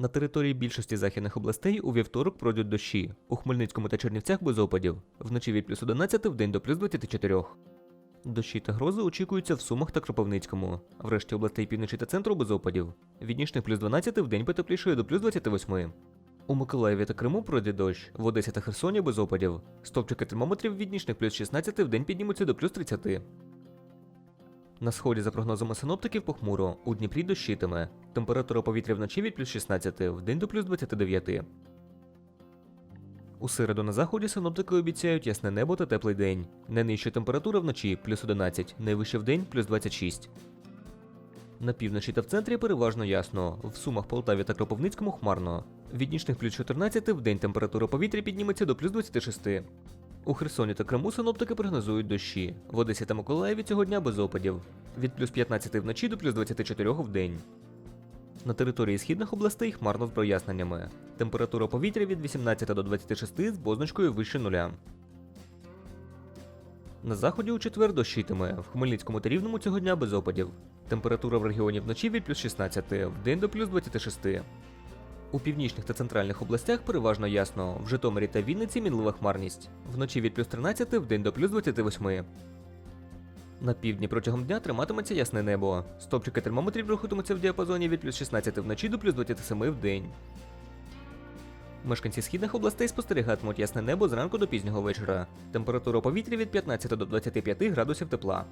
На території більшості західних областей у вівторок пройдуть дощі. У Хмельницькому та Чернівцях без опадів. Вночі від плюс 11 в день до плюс 24. Дощі та грози очікуються в Сумах та Кропивницькому. В решті областей півночі та центру без опадів. Від нічних плюс 12 в день потеплішає до плюс 28. У Миколаєві та Криму пройде дощ, в Одесі та Херсоні без опадів. Стопчики термометрів від нічних плюс 16 в день піднімуться до плюс 30. На сході, за прогнозами синоптиків, похмуро, у Дніпрі дощитиме. Температура повітря вночі від плюс 16, в день до плюс 29. У середу на заході синоптики обіцяють ясне небо та теплий день. Найнижча температура вночі плюс 11, найвища в день плюс 26. На півночі та в центрі переважно ясно. В Сумах, Полтаві та Кропивницькому хмарно. Від нічних плюс 14 в день температура повітря підніметься до плюс 26. У Херсоні та Криму синоптики прогнозують дощі. В Одесі та Миколаєві цього дня без опадів. Від плюс 15 вночі до плюс 24 в день. На території східних областей хмарно з проясненнями. Температура повітря від 18 до 26 з позначкою вище нуля. На заході у четвер дощитиме, в Хмельницькому та Рівному цього дня без опадів. Температура в регіоні вночі від плюс 16, в день до плюс 26. У північних та центральних областях переважно ясно, в Житомирі та Вінниці мінлива хмарність. Вночі від плюс 13, в день до плюс 28. На півдні протягом дня триматиметься ясне небо. Стопчики термометрів рухатимуться в діапазоні від плюс 16 вночі до плюс 27 в день. Мешканці східних областей спостерігатимуть ясне небо зранку до пізнього вечора. Температура повітря від 15 до 25 градусів тепла.